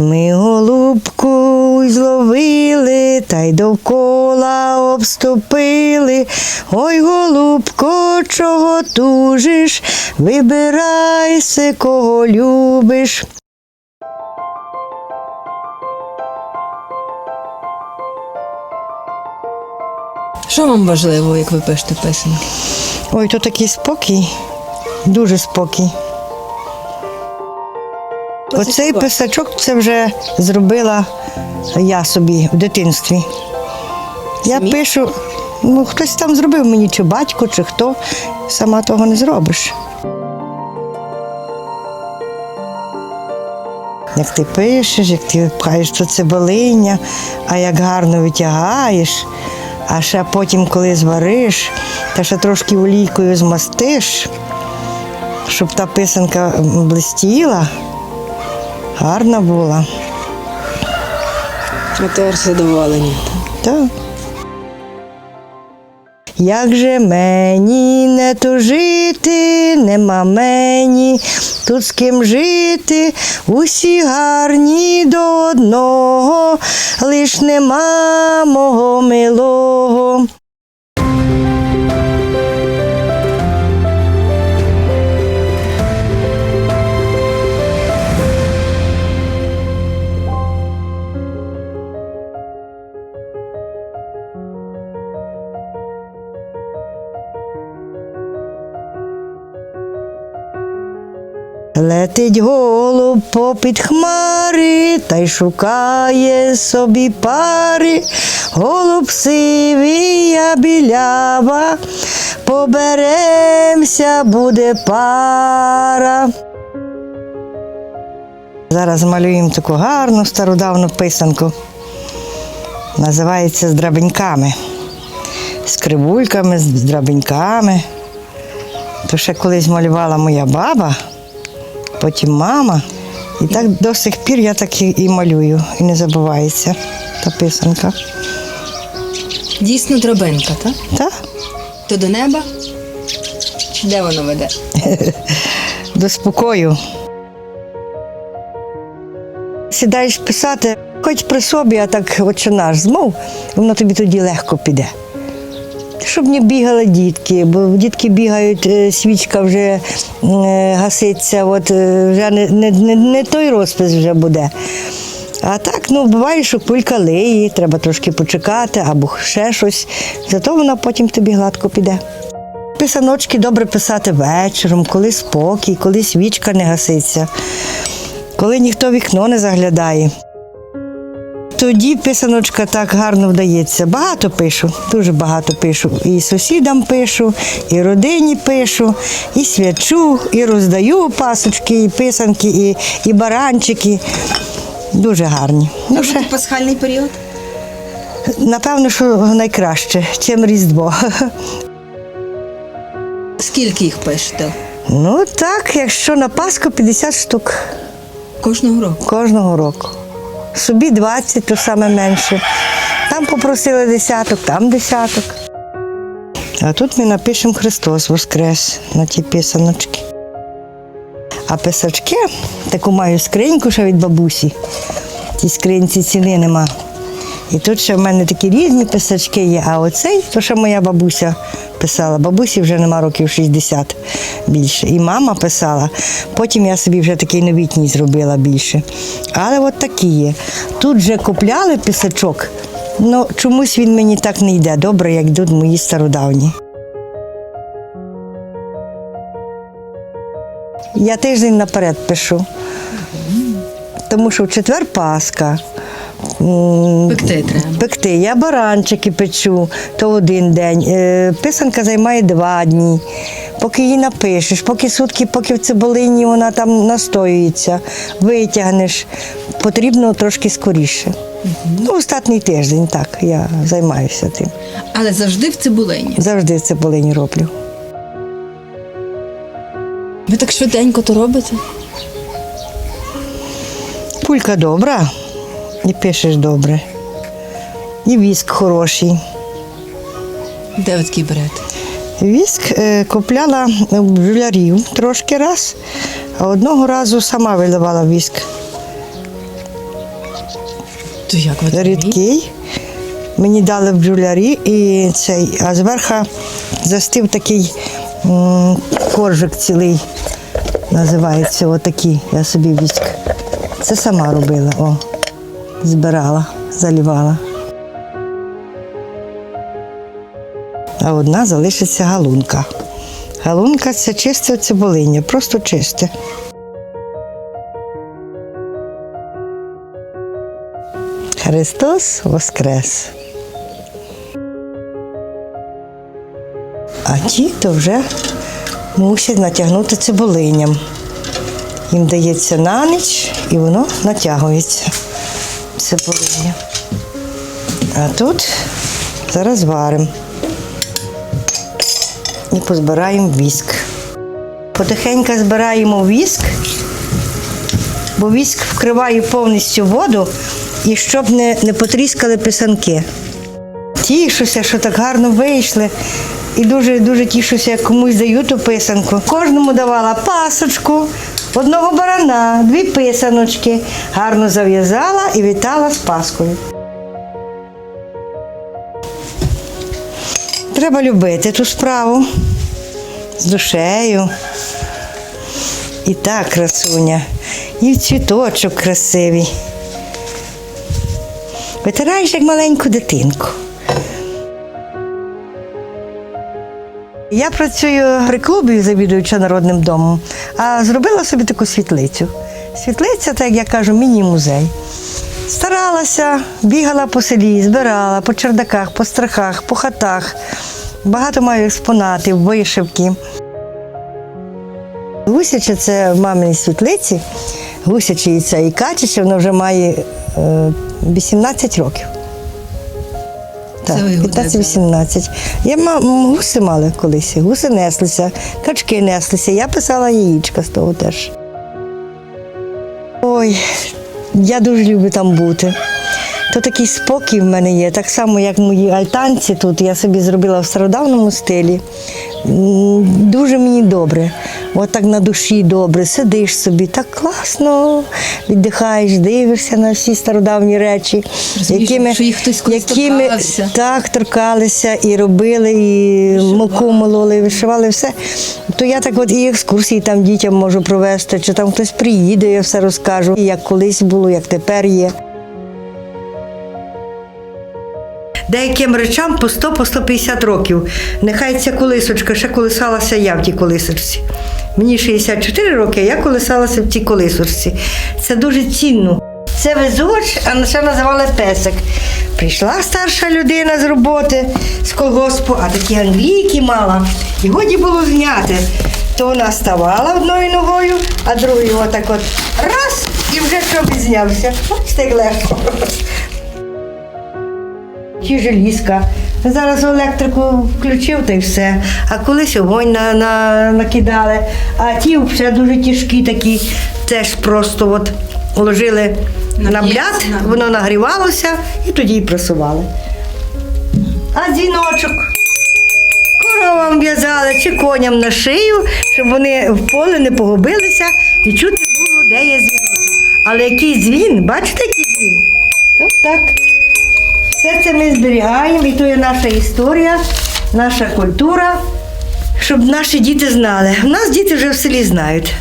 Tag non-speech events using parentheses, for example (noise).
Ми голубку й зловили, та й довкола обступили. Ой, голубко, чого тужиш? Вибирайся, кого любиш. Що вам важливо, як ви пишете писанки? Ой, то такий спокій, дуже спокій. Оцей писачок це вже зробила я собі в дитинстві. Я пишу, ну хтось там зробив мені, чи батько, чи хто, сама того не зробиш. Як ти пишеш, як ти пхаєш то цибулиня, а як гарно витягаєш, а ще потім, коли звариш, та ще трошки олійкою змастиш, щоб та писанка блистіла, гарна була. Ви тепер задоволені. Так. Як же мені не тужити, нема мені тут з ким жити, усі гарні до одного, лиш нема мого милого. Летить голуб попід хмари, та й шукає собі пари. Голуб сивий, я білява, поберемся, буде пара. Зараз малюємо таку гарну стародавну писанку. Називається з драбеньками. З кривульками, з драбеньками. То ще колись малювала моя баба потім мама. І так до сих пір я так і, і малюю, і не забувається та писанка. Дійсно драбинка, так? Та? То до неба? Чи де воно веде? (laughs) До спокою. Сідаєш писати, хоч при собі, а так отче наш змов, воно тобі тоді легко піде. Щоб не бігали дітки, бо дітки бігають, е, свічка вже е, гаситься, от е, вже не, не, не, не той розпис вже буде. А так, ну буває, що кулька лиє, треба трошки почекати або ще щось. Зато вона потім тобі гладко піде. Писаночки добре писати вечором, коли спокій, коли свічка не гаситься, коли ніхто вікно не заглядає. Тоді писаночка так гарно вдається. Багато пишу, дуже багато пишу. І сусідам пишу, і родині пишу, і свячу, і роздаю пасочки, і писанки, і, і баранчики. Дуже гарні. Ну, ще, пасхальний період? напевно, що найкраще, чим Різдво. (laughs) Скільки їх пишете? Ну так, якщо на Пасху 50 штук Кожного року. кожного року. Собі 20, то саме менше. Там попросили десяток, там десяток. А тут ми напишемо Христос Воскрес на ті писаночки. А писачки, таку маю скриньку ще від бабусі. Тій скринці ціни нема. І тут ще в мене такі різні писачки є, а оцей, то що моя бабуся писала. Бабусі вже нема років 60 більше. І мама писала. Потім я собі вже такий новітній зробила більше. Але от такі є. Тут вже купляли писачок, але чомусь він мені так не йде добре, як йдуть мої стародавні. Я тиждень наперед пишу. Тому що в четвер Пасха. Пекти треба. Пекти. Я баранчики печу, то один день. Е, Писанка займає два дні. Поки її напишеш, поки сутки, поки в цибулині вона там настоюється, витягнеш, потрібно трошки скоріше. Ну, остатній тиждень так, я займаюся тим. Але завжди в цибулині. Завжди в цибулині роблю. Ви так швиденько то робите? Пулька добра і пишеш добре. І віск хороший. Де ви такий берете? Віск е, купляла в бджолярів трошки раз, а одного разу сама виливала віск. То як ви рідкий. Мені дали в бджолярі і цей, а зверху застив такий м, коржик цілий, називається отакий, я собі віск. Це сама робила, о, збирала, залівала. А одна залишиться галунка. Галунка це чисте цибулиння, просто чисте. Христос Воскрес. А ті, то вже мусять натягнути цибулиням. Їм дається на ніч і воно натягується цибулиння. А тут зараз варимо і позбираємо віск. Потихеньку збираємо віск, бо віск вкриває повністю воду і щоб не, не потріскали писанки. Тішуся, що так гарно вийшли. І дуже дуже тішуся, як комусь даю ту писанку. Кожному давала пасочку, одного барана, дві писаночки. Гарно зав'язала і вітала з Паскою. Треба любити ту справу з душею. І так, красуня, і цвіточок красивий. Витираєш як маленьку дитинку. Я працюю при клубі, завідуюча народним домом, а зробила собі таку світлицю. Світлиця, так як я кажу, міні-музей. Старалася, бігала по селі, збирала по чердаках, по страхах, по хатах. Багато маю експонатів, вишивки. Гусяче це в маминій світлиці. Гусяче і це і качече, воно вже має е, 18 років. Так, Це ви його 15-18. Я ма- гуси мали колись. Гуси неслися, качки неслися. Я писала яєчка з того теж. Ой, я дуже люблю там бути. То такий спокій в мене є, так само, як мої альтанці тут. Я собі зробила в стародавньому стилі. Дуже мені добре. От так на душі добре, сидиш собі, так класно, віддихаєш, дивишся на всі стародавні речі, Розумієш, що їх хтось колись торкався. так торкалися і робили, і муку мололи, і вишивали все. То я так от і екскурсії там дітям можу провести, чи там хтось приїде, я все розкажу, і як колись було, як тепер є. Деяким речам по 100 по 150 років. Нехай ця колисочка ще колисалася я в тій колисочці. Мені 64 роки, а я колисалася в тій колисочці. Це дуже цінно. Це везуч, а ще називали песик. Прийшла старша людина з роботи, з колгоспу, а такі англійки мала. І годі було зняти. То вона ставала одною ногою, а другою отак от раз і вже чобіт знявся. Бачите, як легко. Ті желізка. Зараз електрику включив та й все. А колись огонь на, на, накидали. А ті вже дуже тяжкі такі, теж просто от ложили на бляд, воно нагрівалося і тоді й просували. А дзвіночок. Коровам в'язали чи коням на шию, щоб вони в поле не погубилися і чути було, де є дзвіночок. Але який дзвін, бачите, який дзвін? Ось так. Все це ми зберігаємо, і то є наша історія, наша культура, щоб наші діти знали. У нас діти вже в селі знають.